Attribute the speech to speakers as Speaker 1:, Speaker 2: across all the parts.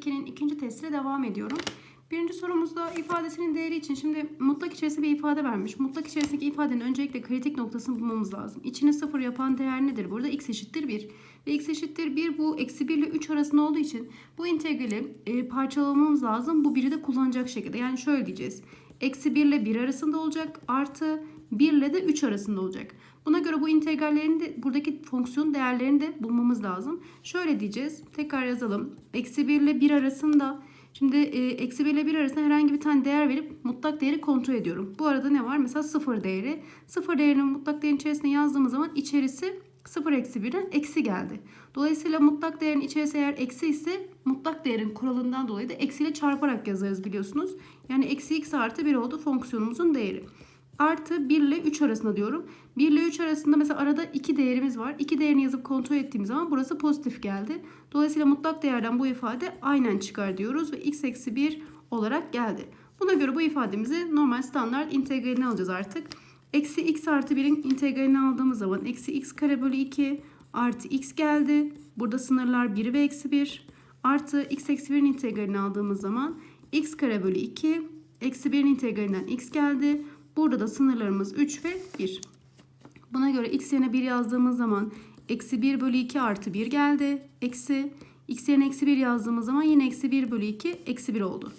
Speaker 1: 2'nin ikinci testiyle devam ediyorum. Birinci sorumuzda ifadesinin değeri için şimdi mutlak içerisinde bir ifade vermiş. Mutlak içerisindeki ifadenin öncelikle kritik noktasını bulmamız lazım. İçini sıfır yapan değer nedir? Burada x eşittir 1. Ve x eşittir 1 bu eksi 1 ile 3 arasında olduğu için bu integrali e, parçalamamız lazım. Bu 1'i de kullanacak şekilde. Yani şöyle diyeceğiz. Eksi 1 ile 1 arasında olacak. Artı 1 ile de 3 arasında olacak. Buna göre bu integrallerin de buradaki fonksiyon değerlerini de bulmamız lazım. Şöyle diyeceğiz. Tekrar yazalım. Eksi 1 ile 1 arasında Şimdi e, eksi 1 ile 1 arasında herhangi bir tane değer verip mutlak değeri kontrol ediyorum. Bu arada ne var? Mesela 0 değeri. 0 değerini mutlak değerin içerisine yazdığımız zaman içerisi 0 eksi 1'den eksi geldi. Dolayısıyla mutlak değerin içerisi eğer eksi ise mutlak değerin kuralından dolayı da eksiyle çarparak yazarız biliyorsunuz. Yani eksi x artı 1 oldu fonksiyonumuzun değeri. Artı 1 ile 3 arasında diyorum. 1 ile 3 arasında mesela arada 2 değerimiz var. 2 değerini yazıp kontrol ettiğimiz zaman burası pozitif geldi. Dolayısıyla mutlak değerden bu ifade aynen çıkar diyoruz ve x eksi 1 olarak geldi. Buna göre bu ifademizi normal standart integralini alacağız artık. Eksi x artı 1'in integralini aldığımız zaman eksi x kare bölü 2 artı x geldi. Burada sınırlar 1 ve eksi 1 artı x eksi 1'in integralini aldığımız zaman x kare bölü 2 eksi 1'in integralinden x geldi. Burada da sınırlarımız 3 ve 1. Buna göre x yerine 1 yazdığımız zaman eksi 1 bölü 2 artı 1 geldi. Eksi x yerine eksi 1 yazdığımız zaman yine eksi 1 bölü 2 eksi 1 oldu.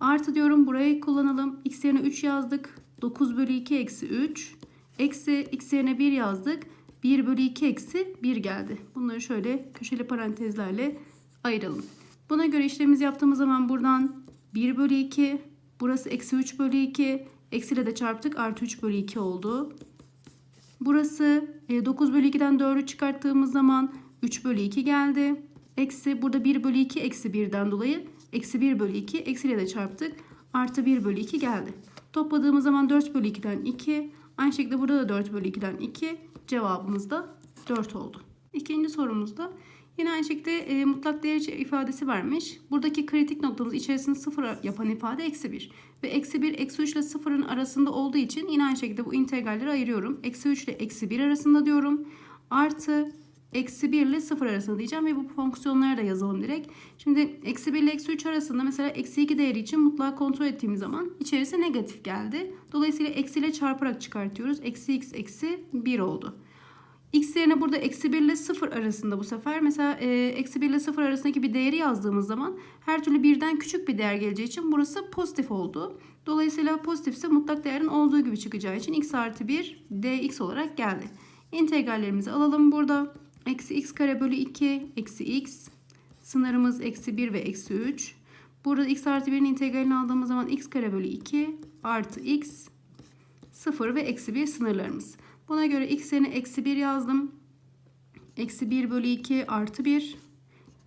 Speaker 1: Artı diyorum burayı kullanalım. x yerine 3 yazdık. 9 bölü 2 eksi 3. Eksi x yerine 1 yazdık. 1 bölü 2 eksi 1 geldi. Bunları şöyle köşeli parantezlerle ayıralım. Buna göre işlemimizi yaptığımız zaman buradan 1 bölü 2 burası eksi 3 bölü 2 eksiyle de çarptık artı 3 bölü 2 oldu. Burası 9 bölü 2'den 4'ü çıkarttığımız zaman 3 bölü 2 geldi. Eksi burada 1 bölü 2 eksi 1'den dolayı eksi 1 bölü 2 eksiyle de çarptık. Artı 1 bölü 2 geldi. Topladığımız zaman 4 bölü 2'den 2. Aynı şekilde burada da 4 bölü 2'den 2. Cevabımız da 4 oldu. İkinci sorumuzda yine aynı şekilde e, mutlak değer ifadesi vermiş. Buradaki kritik noktamız içerisinde 0 yapan ifade eksi 1. Ve eksi 1 eksi 3 ile 0'ın arasında olduğu için yine aynı şekilde bu integralleri ayırıyorum. Eksi 3 ile eksi 1 arasında diyorum. Artı eksi 1 ile 0 arasında diyeceğim ve bu fonksiyonları da yazalım direkt. Şimdi eksi 1 ile eksi 3 arasında mesela eksi 2 değeri için mutlak kontrol ettiğimiz zaman içerisi negatif geldi. Dolayısıyla eksi ile çarparak çıkartıyoruz. Eksi x eksi 1 oldu. X yerine burada eksi 1 ile 0 arasında bu sefer mesela e, eksi 1 ile 0 arasındaki bir değeri yazdığımız zaman her türlü birden küçük bir değer geleceği için burası pozitif oldu. Dolayısıyla pozitifse mutlak değerin olduğu gibi çıkacağı için x artı 1 dx olarak geldi. İntegrallerimizi alalım burada. Eksi x kare bölü 2 eksi x. Sınırımız eksi 1 ve eksi 3. Burada x artı 1'in integralini aldığımız zaman x kare bölü 2 artı x 0 ve eksi 1 sınırlarımız. Buna göre x yerine eksi 1 yazdım. Eksi 1 bölü 2 artı 1.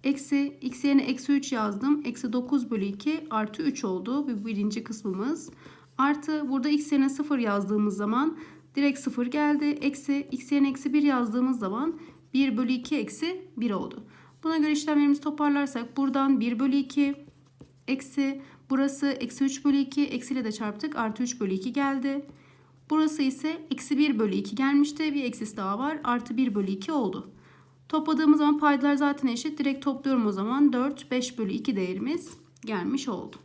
Speaker 1: Eksi x yerine eksi 3 yazdım. Eksi 9 bölü 2 artı 3 oldu. Bu birinci kısmımız. Artı burada x yerine 0 yazdığımız zaman direkt 0 geldi. Eksi x yerine eksi 1 yazdığımız zaman 1 bölü 2 eksi 1 oldu. Buna göre işlemlerimizi toparlarsak buradan 1 bölü 2 eksi burası eksi 3 bölü 2 eksiyle de çarptık. Artı 3 bölü 2 geldi. Burası ise eksi 1 bölü 2 gelmişti. Bir eksisi daha var. Artı 1 bölü 2 oldu. Topladığımız zaman paydalar zaten eşit. Direkt topluyorum o zaman. 4, 5 bölü 2 değerimiz gelmiş oldu.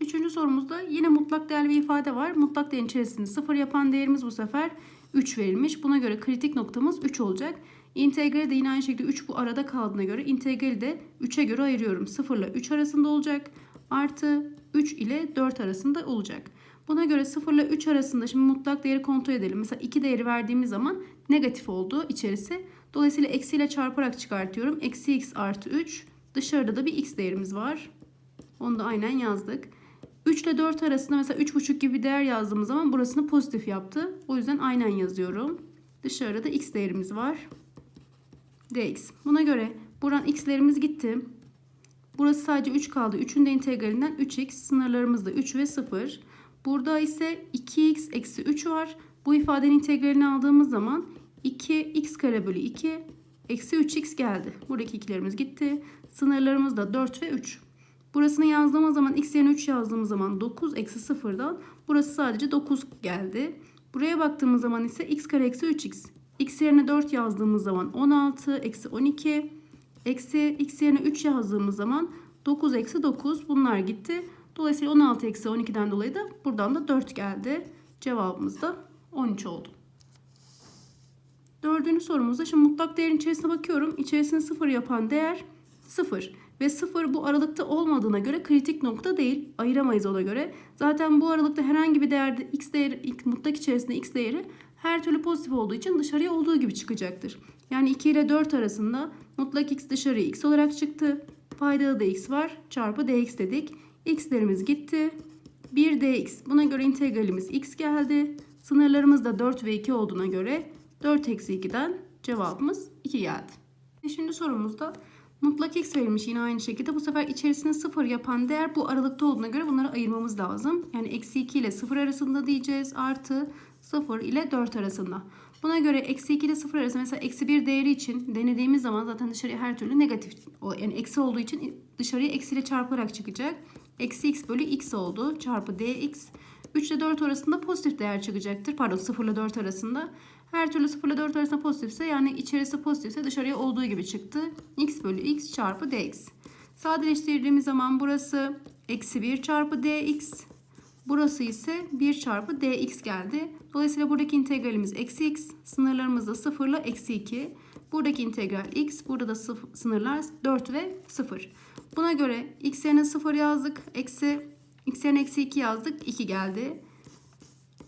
Speaker 1: Üçüncü sorumuzda yine mutlak değerli bir ifade var. Mutlak değerin içerisinde 0 yapan değerimiz bu sefer 3 verilmiş. Buna göre kritik noktamız 3 olacak. İntegrali de yine aynı şekilde 3 bu arada kaldığına göre integrali de 3'e göre ayırıyorum. 0 ile 3 arasında olacak. Artı 3 ile 4 arasında olacak. Buna göre 0 ile 3 arasında şimdi mutlak değeri kontrol edelim. Mesela 2 değeri verdiğimiz zaman negatif oldu içerisi. Dolayısıyla eksiyle çarparak çıkartıyorum. Eksi x artı 3. Dışarıda da bir x değerimiz var. Onu da aynen yazdık. 3 ile 4 arasında mesela 3,5 gibi bir değer yazdığımız zaman burasını pozitif yaptı. O yüzden aynen yazıyorum. Dışarıda da x değerimiz var. dx. Buna göre buradan x'lerimiz gitti. Burası sadece 3 kaldı. 3'ün de integralinden 3x. Sınırlarımız da 3 ve 0. Burada ise 2x eksi 3 var. Bu ifadenin integralini aldığımız zaman 2x kare bölü 2 eksi 3x geldi. Buradaki ikilerimiz gitti. Sınırlarımız da 4 ve 3. Burasını yazdığımız zaman x yerine 3 yazdığımız zaman 9 eksi 0'dan burası sadece 9 geldi. Buraya baktığımız zaman ise x kare eksi 3x. x yerine 4 yazdığımız zaman 16 eksi 12. Eksi x yerine 3 yazdığımız zaman 9 eksi 9 bunlar gitti. Dolayısıyla 16 eksi 12'den dolayı da buradan da 4 geldi. Cevabımız da 13 oldu. Dördüncü sorumuzda şimdi mutlak değerin içerisine bakıyorum. İçerisini sıfır yapan değer sıfır. Ve sıfır bu aralıkta olmadığına göre kritik nokta değil. Ayıramayız ona göre. Zaten bu aralıkta herhangi bir değerde x değeri, mutlak içerisinde x değeri her türlü pozitif olduğu için dışarıya olduğu gibi çıkacaktır. Yani 2 ile 4 arasında mutlak x dışarıya x olarak çıktı. Paydada da x var. Çarpı dx dedik. X'lerimiz gitti. 1 dx. Buna göre integralimiz x geldi. Sınırlarımız da 4 ve 2 olduğuna göre 4 eksi 2'den cevabımız 2 geldi. Şimdi sorumuzda mutlak x verilmiş yine aynı şekilde. Bu sefer içerisine 0 yapan değer bu aralıkta olduğuna göre bunları ayırmamız lazım. Yani eksi 2 ile 0 arasında diyeceğiz. Artı 0 ile 4 arasında. Buna göre eksi 2 ile 0 arasında mesela eksi 1 değeri için denediğimiz zaman zaten dışarıya her türlü negatif yani eksi olduğu için dışarıya eksiyle çarpılarak çıkacak. Eksi x bölü x oldu. Çarpı dx. 3 ile 4 arasında pozitif değer çıkacaktır. Pardon 0 ile 4 arasında. Her türlü 0 ile 4 arasında pozitifse yani içerisi pozitifse dışarıya olduğu gibi çıktı. x bölü x çarpı dx. Sadeleştirdiğimiz zaman burası eksi 1 çarpı dx. Burası ise 1 çarpı dx geldi. Dolayısıyla buradaki integralimiz eksi x. Sınırlarımız da 0 ile eksi 2. Buradaki integral x. Burada da sınırlar 4 ve 0. Buna göre x yerine 0 yazdık. Eksi x yerine eksi 2 yazdık. 2 geldi.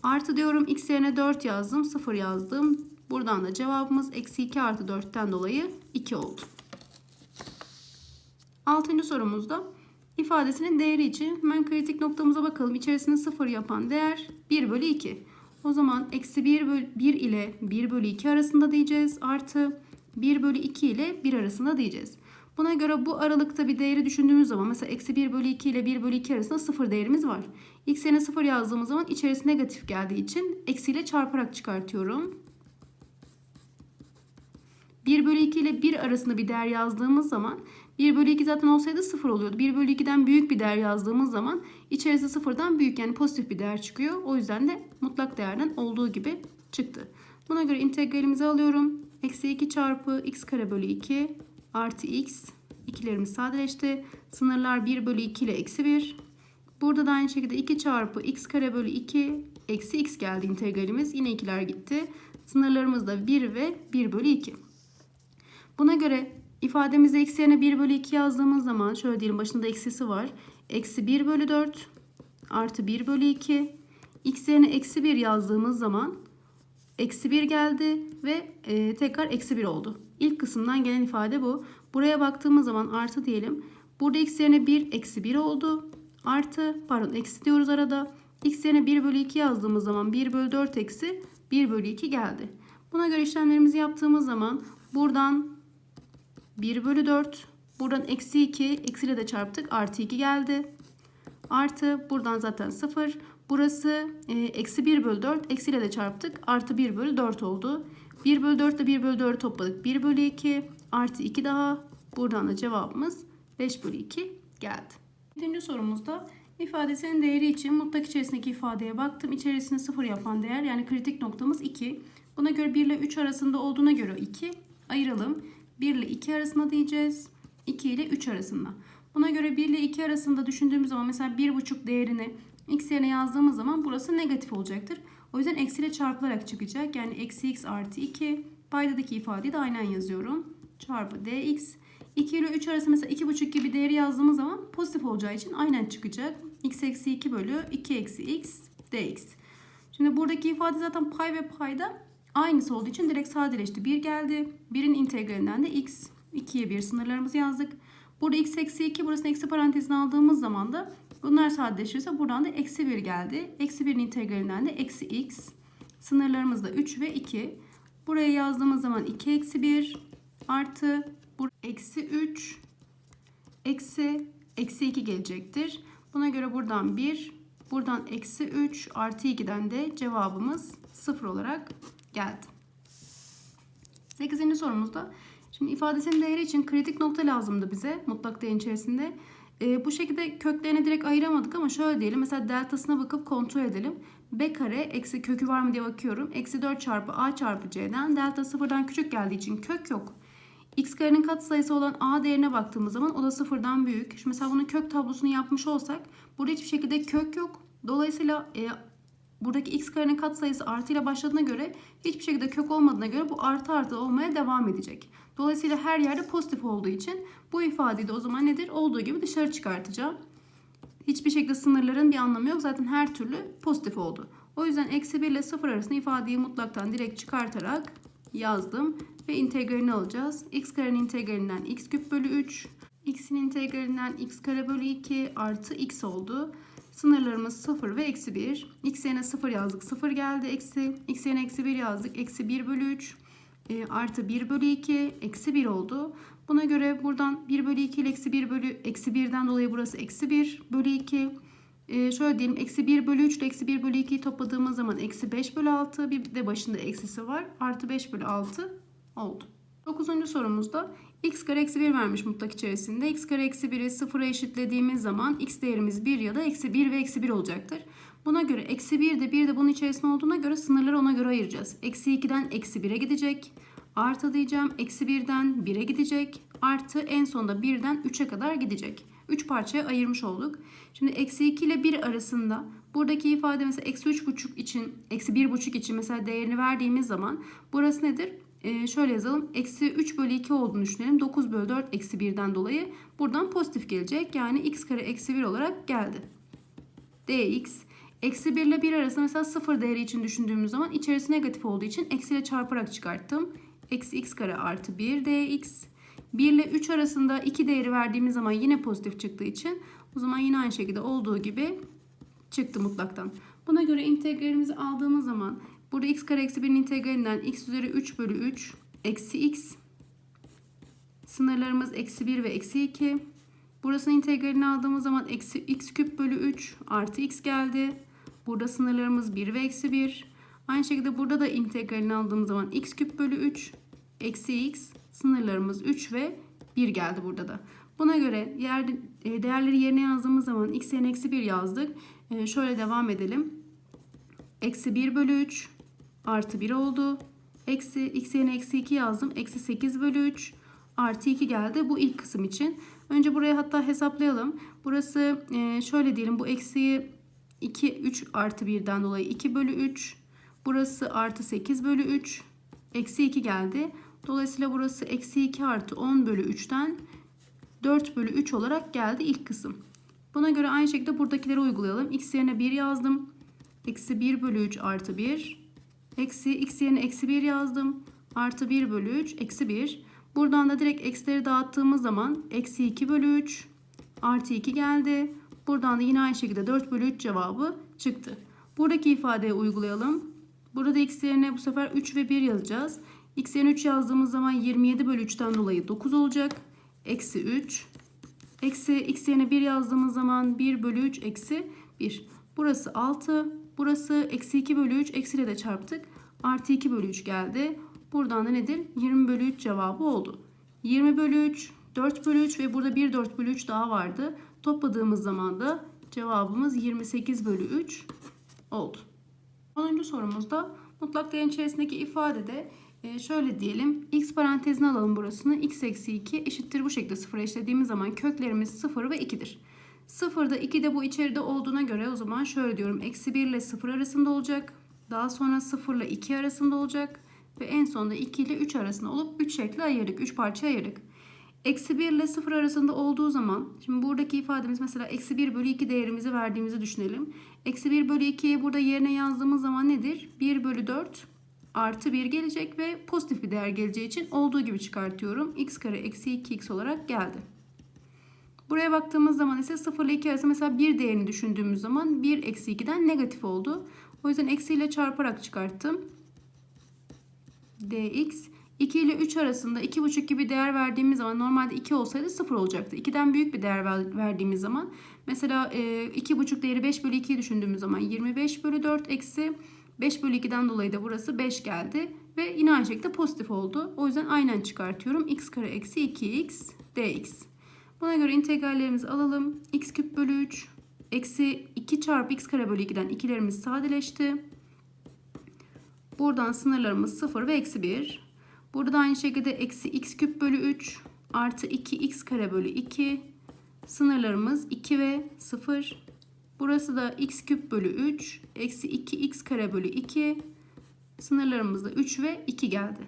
Speaker 1: Artı diyorum x yerine 4 yazdım. 0 yazdım. Buradan da cevabımız eksi 2 artı 4'ten dolayı 2 oldu. Altıncı sorumuzda ifadesinin değeri için hemen kritik noktamıza bakalım. İçerisinde 0 yapan değer 1 bölü 2. O zaman eksi 1, bölü, 1 ile 1 bölü 2 arasında diyeceğiz. Artı 1 bölü 2 ile 1 arasında diyeceğiz. Buna göre bu aralıkta bir değeri düşündüğümüz zaman mesela eksi 1 bölü 2 ile 1 bölü 2 arasında 0 değerimiz var. X yerine 0 yazdığımız zaman içerisi negatif geldiği için eksiyle çarparak çıkartıyorum. 1 bölü 2 ile 1 arasında bir değer yazdığımız zaman 1 bölü 2 zaten olsaydı 0 oluyordu. 1 bölü 2'den büyük bir değer yazdığımız zaman içerisi 0'dan büyük yani pozitif bir değer çıkıyor. O yüzden de mutlak değerden olduğu gibi çıktı. Buna göre integralimizi alıyorum. Eksi 2 çarpı x kare bölü 2 artı x. İkilerimiz sadeleşti. Sınırlar 1 bölü 2 ile eksi 1. Burada da aynı şekilde 2 çarpı x kare bölü 2 eksi x geldi integralimiz. Yine ikiler gitti. Sınırlarımız da 1 ve 1 bölü 2. Buna göre ifademizde x yerine 1 bölü 2 yazdığımız zaman şöyle diyelim başında eksisi var. Eksi 1 bölü 4 artı 1 bölü 2. x yerine eksi 1 yazdığımız zaman eksi 1 geldi ve e, tekrar eksi 1 oldu. İlk kısımdan gelen ifade bu. Buraya baktığımız zaman artı diyelim. Burada x yerine 1 eksi 1 oldu. Artı pardon eksi diyoruz arada. x yerine 1 bölü 2 yazdığımız zaman 1 bölü 4 eksi 1 bölü 2 geldi. Buna göre işlemlerimizi yaptığımız zaman buradan 1 bölü 4 buradan eksi 2 eksiyle de çarptık artı 2 geldi. Artı buradan zaten 0. Burası e, eksi 1 bölü 4 eksiyle de çarptık artı 1 bölü 4 oldu. 1 bölü 4 ile 1 bölü 4 topladık. 1 bölü 2 artı 2 daha. Buradan da cevabımız 5 bölü 2 geldi. Birinci sorumuzda ifadesinin değeri için mutlak içerisindeki ifadeye baktım. İçerisini 0 yapan değer yani kritik noktamız 2. Buna göre 1 ile 3 arasında olduğuna göre 2. Ayıralım. 1 ile 2 arasında diyeceğiz. 2 ile 3 arasında. Buna göre 1 ile 2 arasında düşündüğümüz zaman mesela 1,5 değerini x yerine yazdığımız zaman burası negatif olacaktır. O yüzden eksiyle çarpılarak çıkacak. Yani eksi x artı 2. Paydadaki ifadeyi de aynen yazıyorum. Çarpı dx. 2 ile 3 arası mesela 2,5 gibi değeri yazdığımız zaman pozitif olacağı için aynen çıkacak. x eksi 2 bölü 2 eksi x dx. Şimdi buradaki ifade zaten pay ve payda aynısı olduğu için direkt sadeleşti. 1 geldi. 1'in integralinden de x. 2'ye 1 sınırlarımızı yazdık. Burada x eksi 2 burasını eksi parantezine aldığımız zaman da bunlar sadeleşirse buradan da eksi 1 geldi. Eksi 1'in integralinden de eksi x. Sınırlarımız da 3 ve 2. Buraya yazdığımız zaman 2 eksi 1 artı eksi 3 eksi eksi 2 gelecektir. Buna göre buradan 1 buradan eksi 3 artı 2'den de cevabımız 0 olarak geldi. 8. sorumuzda şimdi ifadesinin değeri için kritik nokta lazımdı bize mutlak değerin içerisinde. Ee, bu şekilde köklerini direkt ayıramadık ama şöyle diyelim mesela deltasına bakıp kontrol edelim. B kare eksi kökü var mı diye bakıyorum. Eksi 4 çarpı A çarpı C'den delta sıfırdan küçük geldiği için kök yok. x karenin katsayısı olan a değerine baktığımız zaman o da sıfırdan büyük. Şimdi mesela bunun kök tablosunu yapmış olsak burada hiçbir şekilde kök yok. Dolayısıyla e, buradaki x karenin katsayısı artıyla başladığına göre hiçbir şekilde kök olmadığına göre bu artı artı olmaya devam edecek. Dolayısıyla her yerde pozitif olduğu için bu ifadeyi de o zaman nedir? Olduğu gibi dışarı çıkartacağım. Hiçbir şekilde sınırların bir anlamı yok. Zaten her türlü pozitif oldu. O yüzden eksi 1 ile 0 arasında ifadeyi mutlaktan direkt çıkartarak yazdım. Ve integralini alacağız. x karenin integralinden x küp bölü 3. x'in integralinden x kare bölü 2 artı x oldu. Sınırlarımız 0 ve eksi 1. x yerine 0 yazdık. 0 geldi. Eksi. x yerine eksi 1 yazdık. Eksi 1 bölü 3 e, artı 1 bölü 2 eksi 1 oldu. Buna göre buradan 1 bölü 2 ile eksi 1 bölü eksi 1'den dolayı burası eksi 1 bölü 2. E, şöyle diyelim eksi 1 bölü 3 ile eksi 1 bölü 2'yi topladığımız zaman eksi 5 bölü 6 bir de başında eksisi var. Artı 5 bölü 6 oldu. 9. sorumuzda x kare eksi 1 vermiş mutlak içerisinde. x kare eksi 1'i sıfıra eşitlediğimiz zaman x değerimiz 1 ya da eksi 1 ve eksi 1 olacaktır. Buna göre eksi 1 de 1 de bunun içerisinde olduğuna göre sınırları ona göre ayıracağız. Eksi 2'den eksi 1'e gidecek. Artı diyeceğim eksi 1'den 1'e gidecek. Artı en sonunda 1'den 3'e kadar gidecek. 3 parçaya ayırmış olduk. Şimdi eksi 2 ile 1 arasında buradaki ifade mesela eksi 3,5 için eksi 1,5 için mesela değerini verdiğimiz zaman burası nedir? Ee, şöyle yazalım. Eksi 3 bölü 2 olduğunu düşünelim. 9 bölü 4 eksi 1'den dolayı buradan pozitif gelecek. Yani x kare eksi 1 olarak geldi. dx Eksi 1 ile 1 arasında mesela 0 değeri için düşündüğümüz zaman içerisi negatif olduğu için eksiyle çarparak çıkarttım. Eksi x kare artı 1 dx. 1 ile 3 arasında 2 değeri verdiğimiz zaman yine pozitif çıktığı için o zaman yine aynı şekilde olduğu gibi çıktı mutlaktan. Buna göre integralimizi aldığımız zaman burada x kare eksi 1'in integralinden x üzeri 3 bölü 3 eksi x sınırlarımız eksi 1 ve eksi 2 burasının integralini aldığımız zaman eksi x küp bölü 3 artı x geldi. Burada sınırlarımız 1 ve eksi 1. Aynı şekilde burada da integralini aldığımız zaman x küp bölü 3 eksi x sınırlarımız 3 ve 1 geldi burada da. Buna göre yer, e, değerleri yerine yazdığımız zaman x eksi 1 yazdık. E, şöyle devam edelim. Eksi 1 bölü 3 artı 1 oldu. Eksi x yerine eksi 2 yazdım. Eksi 8 bölü 3 artı 2 geldi. Bu ilk kısım için. Önce buraya hatta hesaplayalım. Burası e, şöyle diyelim. Bu eksiyi 2, 3 artı 1'den dolayı 2 bölü 3. Burası artı 8 bölü 3. Eksi 2 geldi. Dolayısıyla burası eksi 2 artı 10 bölü 3'ten 4 bölü 3 olarak geldi ilk kısım. Buna göre aynı şekilde buradakileri uygulayalım. X yerine 1 yazdım. Eksi 1 bölü 3 artı 1. Eksi x yerine eksi 1 yazdım. Artı 1 bölü 3 eksi 1. Buradan da direkt eksileri dağıttığımız zaman eksi 2 bölü 3 artı 2 geldi. Buradan da yine aynı şekilde 4 bölü 3 cevabı çıktı. Buradaki ifadeye uygulayalım. Burada x yerine bu sefer 3 ve 1 yazacağız. x yerine 3 yazdığımız zaman 27 bölü 3'ten dolayı 9 olacak. Eksi 3. Eksi x yerine 1 yazdığımız zaman 1 bölü 3 eksi 1. Burası 6. Burası eksi 2 bölü 3. Eksiyle de çarptık. Artı 2 bölü 3 geldi. Buradan da nedir? 20 bölü 3 cevabı oldu. 20 bölü 3, 4 bölü 3 ve burada bir 4 bölü 3 daha vardı. Topladığımız zaman da cevabımız 28 bölü 3 oldu. 10. sorumuzda mutlak değerin içerisindeki ifadede e, şöyle diyelim. x parantezine alalım burasını. x eksi 2 eşittir bu şekilde sıfıra eşitlediğimiz zaman köklerimiz 0 ve 2'dir. 0'da 2 de bu içeride olduğuna göre o zaman şöyle diyorum. Eksi 1 ile 0 arasında olacak. Daha sonra 0 ile 2 arasında olacak. Ve en sonunda 2 ile 3 arasında olup 3 şekli ayırdık. 3 parça ayırdık. Eksi 1 ile 0 arasında olduğu zaman şimdi buradaki ifademiz mesela eksi 1 bölü 2 değerimizi verdiğimizi düşünelim. Eksi 1 bölü 2'yi burada yerine yazdığımız zaman nedir? 1 bölü 4 artı 1 gelecek ve pozitif bir değer geleceği için olduğu gibi çıkartıyorum. x kare eksi 2x olarak geldi. Buraya baktığımız zaman ise 0 ile 2 arasında mesela 1 değerini düşündüğümüz zaman 1 eksi 2'den negatif oldu. O yüzden eksiyle çarparak çıkarttım. dx 2 ile 3 arasında 2,5 gibi değer verdiğimiz zaman normalde 2 olsaydı 0 olacaktı. 2'den büyük bir değer verdiğimiz zaman mesela 2,5 değeri 5 bölü 2'yi düşündüğümüz zaman 25 bölü 4 eksi 5 bölü 2'den dolayı da burası 5 geldi. Ve yine aynı şekilde pozitif oldu. O yüzden aynen çıkartıyorum. x kare eksi 2x dx. Buna göre integrallerimizi alalım. x küp bölü 3 eksi 2 çarpı x kare bölü 2'den ikilerimiz sadeleşti. Buradan sınırlarımız 0 ve eksi 1. Burada da aynı şekilde eksi x küp bölü 3 artı 2x kare bölü 2. Sınırlarımız 2 ve 0. Burası da x küp bölü 3 eksi 2x kare bölü 2. Sınırlarımız da 3 ve 2 geldi.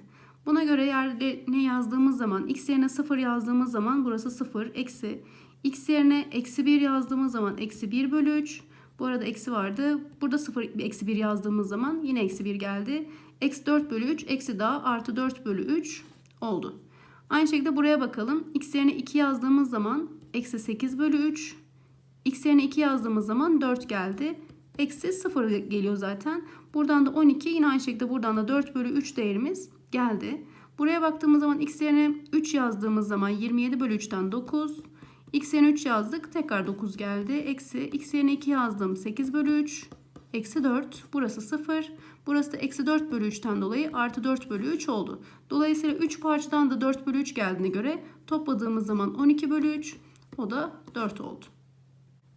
Speaker 1: Buna göre yerde ne yazdığımız zaman x yerine 0 yazdığımız zaman burası 0 eksi x yerine eksi 1 yazdığımız zaman eksi 1 bölü 3. Bu arada eksi vardı. Burada 0 eksi 1 yazdığımız zaman yine eksi 1 geldi. Eksi 4 bölü 3 eksi daha artı 4 bölü 3 oldu. Aynı şekilde buraya bakalım. X yerine 2 yazdığımız zaman eksi 8 bölü 3. X yerine 2 yazdığımız zaman 4 geldi. Eksi 0 geliyor zaten. Buradan da 12 yine aynı şekilde buradan da 4 bölü 3 değerimiz geldi. Buraya baktığımız zaman x yerine 3 yazdığımız zaman 27 bölü 3'ten 9. x yerine 3 yazdık tekrar 9 geldi. Eksi x yerine 2 yazdım 8 bölü 3. Eksi 4 burası 0. Burası da eksi 4 bölü 3'ten dolayı artı 4 bölü 3 oldu. Dolayısıyla 3 parçadan da 4 bölü 3 geldiğine göre topladığımız zaman 12 bölü 3 o da 4 oldu.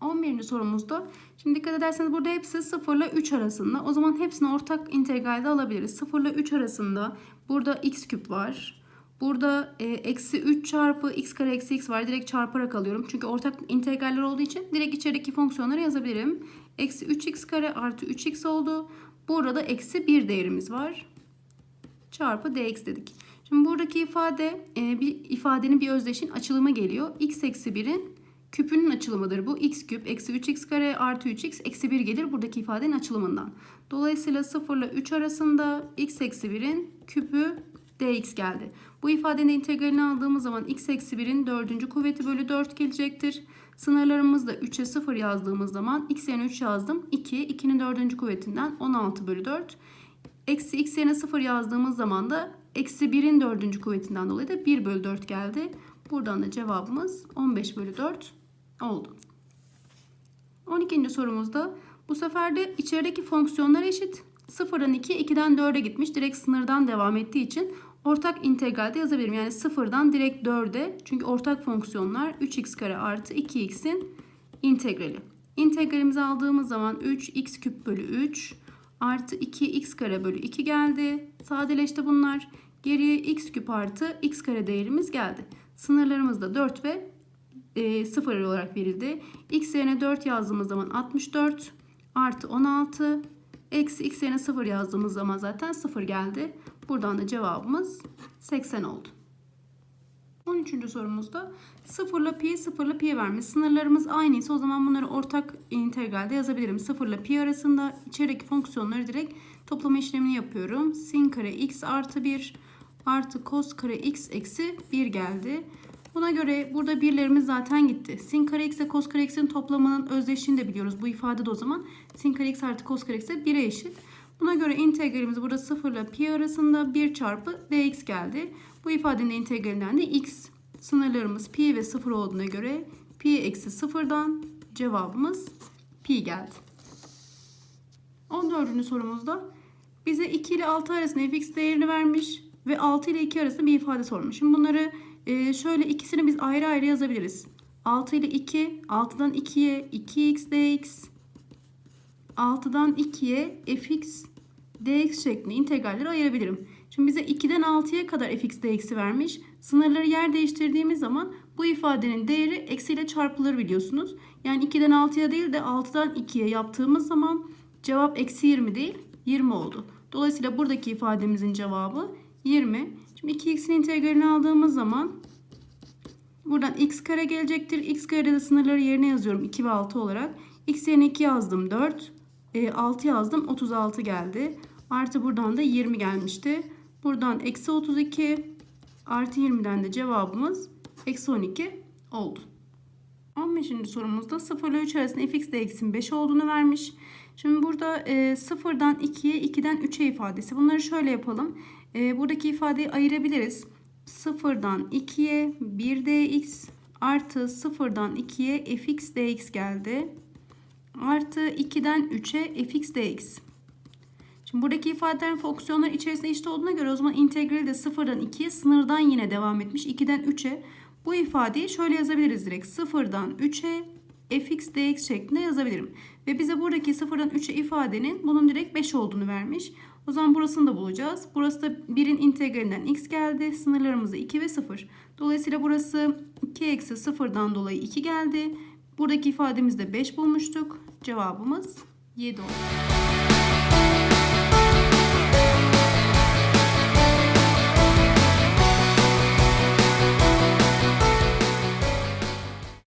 Speaker 1: 11. sorumuzda şimdi dikkat ederseniz burada hepsi 0 ile 3 arasında. O zaman hepsini ortak integralde alabiliriz. 0 ile 3 arasında burada x küp var. Burada e, eksi 3 çarpı x kare eksi x var. Direkt çarparak alıyorum. Çünkü ortak integraller olduğu için direkt içerideki fonksiyonları yazabilirim. Eksi 3x kare artı 3x oldu. Burada eksi 1 değerimiz var. Çarpı dx dedik. Şimdi buradaki ifade e, bir ifadenin bir özdeşin açılımı geliyor. x eksi 1'in küpünün açılımıdır bu. x küp eksi 3x kare artı 3x eksi 1 gelir buradaki ifadenin açılımından. Dolayısıyla 0 ile 3 arasında x eksi 1'in küpü dx geldi. Bu ifadenin integralini aldığımız zaman x eksi 1'in 4. kuvveti bölü 4 gelecektir. Sınırlarımızda 3'e 0 yazdığımız zaman x yerine 3 yazdım. 2, 2'nin 4. kuvvetinden 16 bölü 4. Eksi x yerine 0 yazdığımız zaman da eksi 1'in 4. kuvvetinden dolayı da 1 bölü 4 geldi. Buradan da cevabımız 15 bölü 4 oldu. 12. sorumuzda bu sefer de içerideki fonksiyonlar eşit. 0'dan 2'ye 2'den 4'e gitmiş. Direkt sınırdan devam ettiği için ortak integralde yazabilirim. Yani 0'dan direkt 4'e çünkü ortak fonksiyonlar 3x kare artı 2x'in integrali. İntegralimizi aldığımız zaman 3x küp bölü 3 artı 2x kare bölü 2 geldi. Sadeleşti bunlar. Geriye x küp artı x kare değerimiz geldi. Sınırlarımız da 4 ve e, 0 olarak verildi. x yerine 4 yazdığımız zaman 64 artı 16 eksi x yerine 0 yazdığımız zaman zaten 0 geldi. Buradan da cevabımız 80 oldu. 13. sorumuzda 0 ile pi 0 ile pi vermiş. Sınırlarımız aynıysa o zaman bunları ortak integralde yazabilirim. 0 ile pi arasında içerideki fonksiyonları direkt toplama işlemini yapıyorum. Sin kare x artı 1 artı cos kare x eksi 1 geldi. Buna göre burada birlerimiz zaten gitti. Sin kare x ile cos kare x'in toplamının özdeşliğini de biliyoruz. Bu ifade de o zaman sin kare x artı cos kare x'e 1'e eşit. Buna göre integralimiz burada 0 ile pi arasında 1 çarpı dx geldi. Bu ifadenin integralinden de x sınırlarımız pi ve 0 olduğuna göre pi eksi 0'dan cevabımız pi geldi. 14. sorumuzda bize 2 ile 6 arasında fx değerini vermiş ve 6 ile 2 arasında bir ifade sormuş. Şimdi bunları e, şöyle ikisini biz ayrı ayrı yazabiliriz. 6 ile 2, 6'dan 2'ye 2x dx, 6'dan 2'ye fx dx şeklinde integralleri ayırabilirim. Şimdi bize 2'den 6'ya kadar fx dx'i vermiş. Sınırları yer değiştirdiğimiz zaman bu ifadenin değeri eksiyle çarpılır biliyorsunuz. Yani 2'den 6'ya değil de 6'dan 2'ye yaptığımız zaman cevap eksi 20 değil 20 oldu. Dolayısıyla buradaki ifademizin cevabı 20. Şimdi 2x'in integralini aldığımız zaman buradan x kare gelecektir. x karede de sınırları yerine yazıyorum 2 ve 6 olarak. x yerine 2 yazdım 4. E, 6 yazdım 36 geldi. Artı buradan da 20 gelmişti. Buradan eksi 32 artı 20'den de cevabımız eksi 12 oldu. 15. sorumuzda 0 ile 3 arasında fx dx'in 5 olduğunu vermiş. Şimdi burada e, 0'dan 2'ye 2'den 3'e ifadesi. Bunları şöyle yapalım. E, buradaki ifadeyi ayırabiliriz. 0'dan 2'ye 1 dx artı 0'dan 2'ye fx dx geldi. Artı 2'den 3'e fx dx. Şimdi buradaki ifadelerin fonksiyonlar içerisinde eşit olduğuna göre o zaman integrali de 0'dan 2'ye sınırdan yine devam etmiş. 2'den 3'e bu ifadeyi şöyle yazabiliriz direkt. 0'dan 3'e fx dx şeklinde yazabilirim. Ve bize buradaki 0'dan 3'e ifadenin bunun direkt 5 olduğunu vermiş. O zaman burasını da bulacağız. Burası da 1'in integralinden x geldi. Sınırlarımız da 2 ve 0. Dolayısıyla burası 2 eksi 0'dan dolayı 2 geldi. Buradaki ifademizde 5 bulmuştuk. Cevabımız 7 oldu.